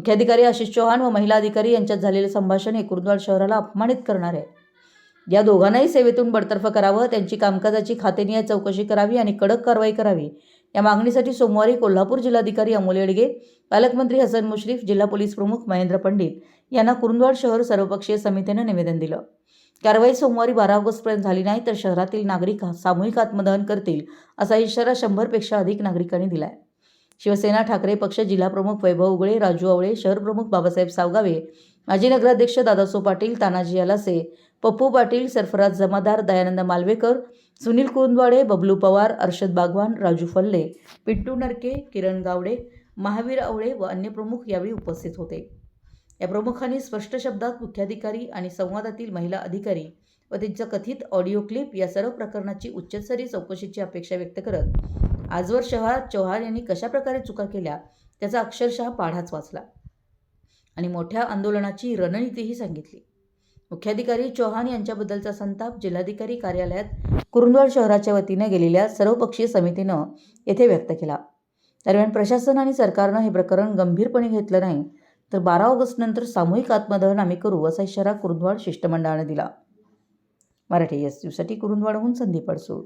मुख्याधिकारी आशिष चौहान व महिला अधिकारी यांच्यात झालेले संभाषण हे कुर्दवाड शहराला अपमानित करणार आहे. या दोघांनाही सेवेतून बडतर्फ करावं त्यांची कामकाजाची खातेनिहाय चौकशी करावी आणि कडक कारवाई करावी. या मागणीसाठी सोमवारी कोल्हापूर जिल्हाधिकारी अमोल येडगे पालकमंत्री हसन मुश्रीफ जिल्हा पोलीस प्रमुख महेंद्र पंडित यांना कुरुंदवाड शहर सर्वपक्षीय समितीनं निवेदन दिलं. कारवाई सोमवारी बारा ऑगस्टपर्यंत झाली नाही तर शहरातील नागरिक सामूहिक आत्मदहन करतील असा इशारा शंभरपेक्षा अधिक नागरिकांनी दिलाय. शिवसेना ठाकरे पक्ष जिल्हाप्रमुख वैभव उगळे राजू आवळे शहरप्रमुख बाबासाहेब सावगावे माजी नगराध्यक्ष दादासो पाटील तानाजी अलासे पप्पू पाटील सरफराज जमादार दयानंद मालवेकर सुनील कुंदवाडे बबलू पवार अर्षद बागवान राजू फल्ले पिंटू नरके किरण गावडे महावीर आवळे व अन्य प्रमुख यावेळी उपस्थित होते. या प्रमुखांनी स्पष्ट शब्दात मुख्याधिकारी आणि संवादातील महिला अधिकारी व त्यांच्या कथित ऑडिओ क्लिप या सर्व प्रकरणाची उच्चस्तरीय चौकशीची अपेक्षा व्यक्त करत आजवर शहरात चौहान यांनी कशाप्रकारे चुका केल्या त्याचा अक्षरशः पाढाच वाचला आणि मोठ्या आंदोलनाची रणनीतीही सांगितली. मुख्याधिकारी चौहान यांच्याबद्दलचा संताप जिल्हाधिकारी कार्यालयात कुरुंदवाड शहराच्या वतीने गेलेल्या सर्वपक्षीय समितीनं येथे व्यक्त केला. दरम्यान प्रशासन आणि सरकारनं हे प्रकरण गंभीरपणे घेतलं नाही तर बारा ऑगस्टनंतर सामूहिक आत्मदहन आम्ही करू असा इशारा कुरुंदवाड शिष्टमंडळानं दिला. मराठी एस दिवसाठी कुरुंदवाडहून संदीप अडसूळ.